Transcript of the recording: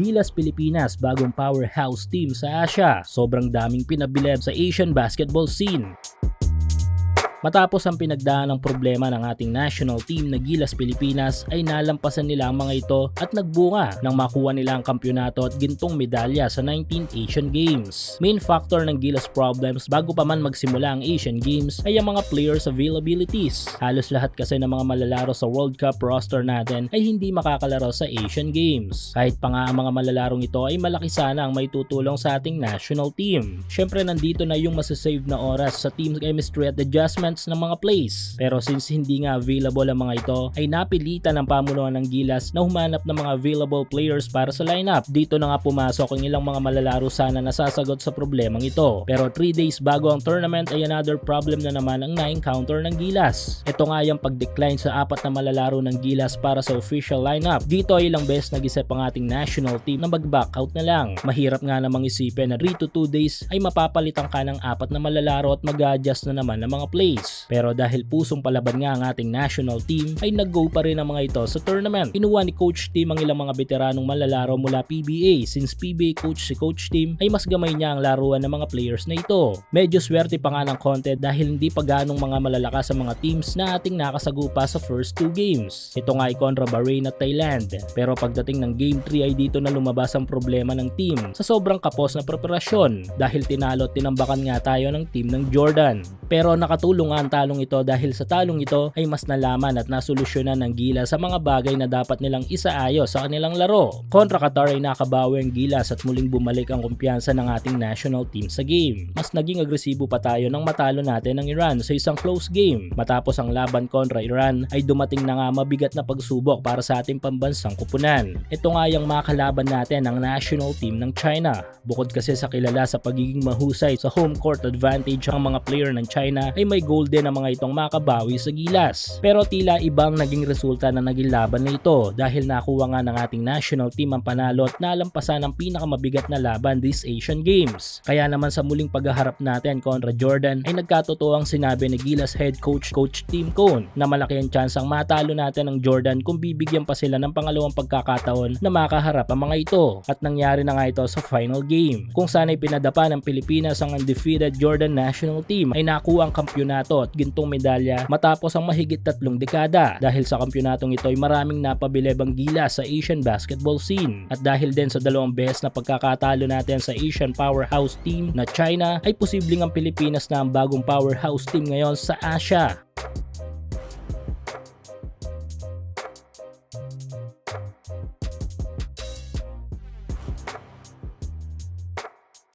Gilas Pilipinas bagong powerhouse team sa Asia. Sobrang daming pinabilib sa Asian basketball scene. Matapos ang pinagdaan ng problema ng ating national team na Gilas Pilipinas ay nalampasan nila ang mga ito at nagbunga nang makuha nila ang kampyonato at gintong medalya sa 19th Asian Games. Main factor ng Gilas problems bago pa man magsimula ang Asian Games ay ang mga players availabilities. Halos lahat kasi ng mga malalaro sa World Cup roster natin ay hindi makakalaro sa Asian Games. Kahit pa nga ang mga malalarong ito ay malaki sana ang may tutulong sa ating national team. Syempre nandito na yung masasave na oras sa team chemistry at adjustment ng mga plays. Pero since hindi nga available ang mga ito, ay napilitan ng pamunuan ng Gilas na humanap ng mga available players para sa lineup. Dito na nga pumasok ang ilang mga malalaro sana na sasagot sa problemang ito. Pero 3 days bago ang tournament ay another problem na naman ang na-encounter ng Gilas. Ito nga yung pag-decline sa apat na malalaro ng Gilas para sa official lineup. Dito ay ilang beses nag-isip ang ating national team na mag-back out na lang. Mahirap nga namang isipin na 3 to 2 days ay mapapalitan ka ng apat na malalaro at mag-adjust na naman ng mga plays days. Pero dahil pusong palaban nga ang ating national team ay nag-go pa rin ang mga ito sa tournament. Inuwa ni Coach Tim ang ilang mga veteranong malalaro mula PBA since PBA coach si Coach Tim ay mas gamay niya ang laruan ng mga players na ito. Medyo swerte pa nga ng konti dahil hindi pa ganong mga malalakas sa mga teams na ating nakasagupa sa first two games. Ito nga ay kontra Bahrain at Thailand. Pero pagdating ng game 3 ay dito na lumabas ang problema ng team sa sobrang kapos na preparasyon dahil tinalo at tinambakan nga tayo ng team ng Jordan. Pero nakatulong nga ang talong ito dahil sa talong ito ay mas nalaman at nasolusyonan ng Gila sa mga bagay na dapat nilang isaayos sa kanilang laro. Kontra Qatar ay nakabawi ang Gilas at muling bumalik ang kumpiyansa ng ating national team sa game. Mas naging agresibo pa tayo nang matalo natin ang Iran sa isang close game. Matapos ang laban kontra Iran ay dumating na nga mabigat na pagsubok para sa ating pambansang kupunan. Ito nga yung makalaban natin ang national team ng China. Bukod kasi sa kilala sa pagiging mahusay sa home court advantage ang mga player ng China ay may goal din ang mga itong makabawi sa gilas. Pero tila ibang naging resulta na naging laban na ito dahil nakuha nga ng ating national team ang panalo at nalampasan ang pinakamabigat na laban this Asian Games. Kaya naman sa muling paghaharap natin kontra Jordan ay nagkatotoo ang sinabi ni Gilas head coach coach Tim Cone na malaki ang chance ang matalo natin ng Jordan kung bibigyan pa sila ng pangalawang pagkakataon na makaharap ang mga ito. At nangyari na nga ito sa final game kung saan ay pinadapa ng Pilipinas ang undefeated Jordan national team ay nakuha ang kampyonato zlato at gintong medalya matapos ang mahigit tatlong dekada. Dahil sa kampyonatong ito ay maraming napabilebang gila sa Asian basketball scene. At dahil din sa dalawang beses na pagkakatalo natin sa Asian powerhouse team na China ay posibleng ang Pilipinas na ang bagong powerhouse team ngayon sa Asia.